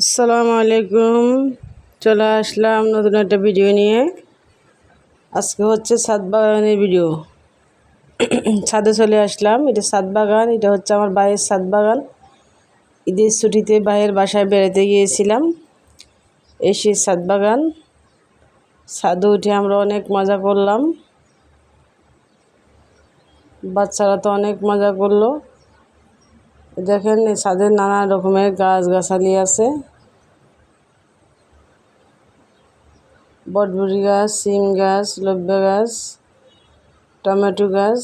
আসসালামু আলাইকুম। চলে আসলাম নতুন একটা ভিডিও নিয়ে। আজকে হচ্ছে ছাদ বাগানের ভিডিও। ছাদে চলে আসলাম। এটা ছাদ বাগান, এটা হচ্ছে আমার বাইরের ছাদ বাগান। ঈদের ছুটিতে বাইরের বাসায় বেড়াতে গিয়েছিলাম। এসে ছাদ বাগান। ছাদে উঠে আমরা অনেক মজা করলাম। বাচ্চারা তো অনেক মজা করল। দেখেন ছাদের নানা রকমের গাছ গাছালি আছে। বটবুড়ি গাছ সিম গাছ, লব্বা গাছ, টমেটো গাছ।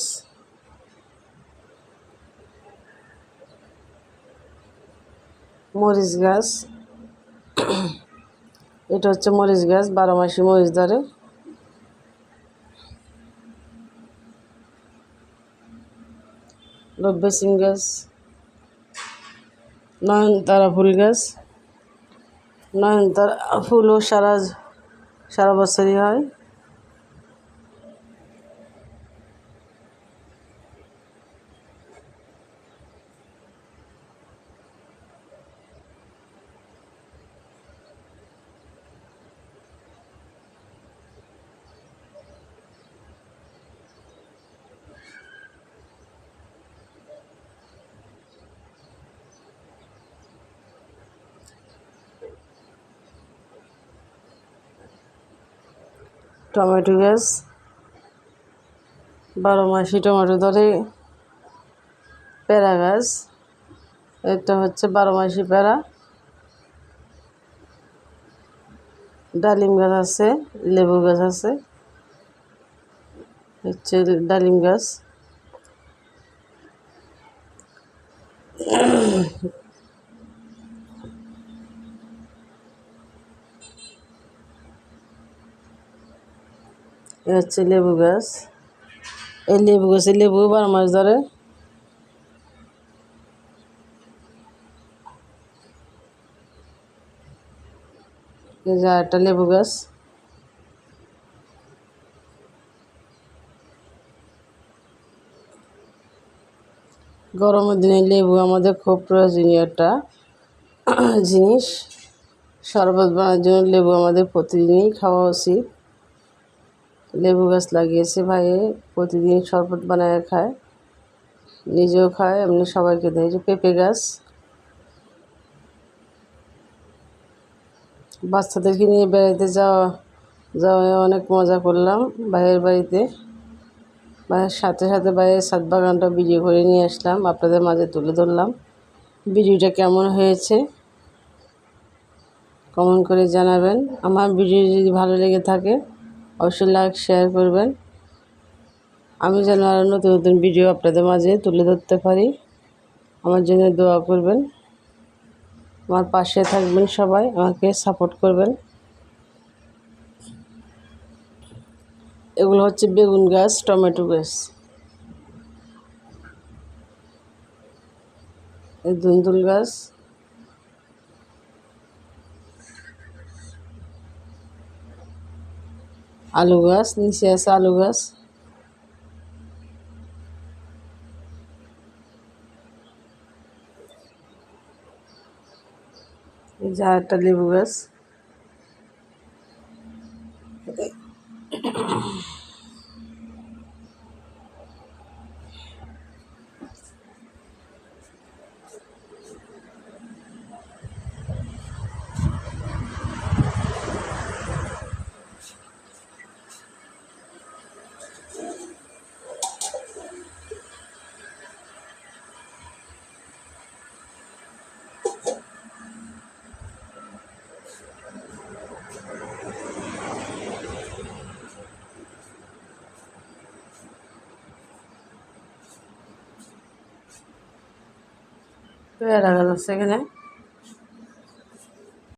মরিচ গাছ। এটা হচ্ছে মরিচ গাছ, বারো মাসি মরিচ ধরে। লব্বে সিম গাছ। নয়নতারা ফুল গাছ। নয়নতারা ফুলও সারা সারা বছরই হয়। টমেটো গাছ, বারো মাসি টমেটো ধরে প্যারা গাছ, এটা হচ্ছে বারো মাসি প্যারা ডালিম গাছ আছে, লেবু গাছ আছে, হচ্ছে ডালিম গাছ। এ হচ্ছে লেবু গাছ। এই লেবু গাছে লেবু বারো মাস ধরে। একটা লেবু গাছ। গরমের দিনে লেবু আমাদের খুব প্রয়োজনীয় একটা জিনিস। শরবত বানানোর জন্য লেবু আমাদের প্রতিদিনই খাওয়া উচিত। লেবু গাছ লাগিয়েছে ভাইয়ে প্রতিদিন শরবত বানায় খায়, নিজেও খায়, এমনি সবাইকে দেয়। যে পেঁপে গাছ, বাচ্চাদেরকে নিয়ে বেড়াতে যাওয়া যাওয়া অনেক মজা করলাম ভাইয়ের বাড়িতে। ভাইয়ের সাথে সাথে ভাইয়ের সাত বাগানটা ভিডিও করে নিয়ে আসলাম, আপনাদের মাঝে তুলে ধরলাম। ভিডিওটা কেমন হয়েছে? কমেন্ট করে জানাবেন। আমার ভিডিও যদি ভালো লেগে থাকে অবশ্যই লাইক শেয়ার করবেন। আমি যেন আরও নতুন নতুন ভিডিও আপনাদের মাঝে তুলে ধরতে পারি। আমার জন্য দোয়া করবেন। আমার পাশে থাকবেন সবাই, আমাকে সাপোর্ট করবেন। এগুলো হচ্ছে বেগুন গাছ, টমেটো গাছ। এই ধুন্দুল গাছ। আলু গাছ নিচে আছে আলু গাছ এই যে একটা লেবু গাছ পেয়ারা গাছ আছে এখানে।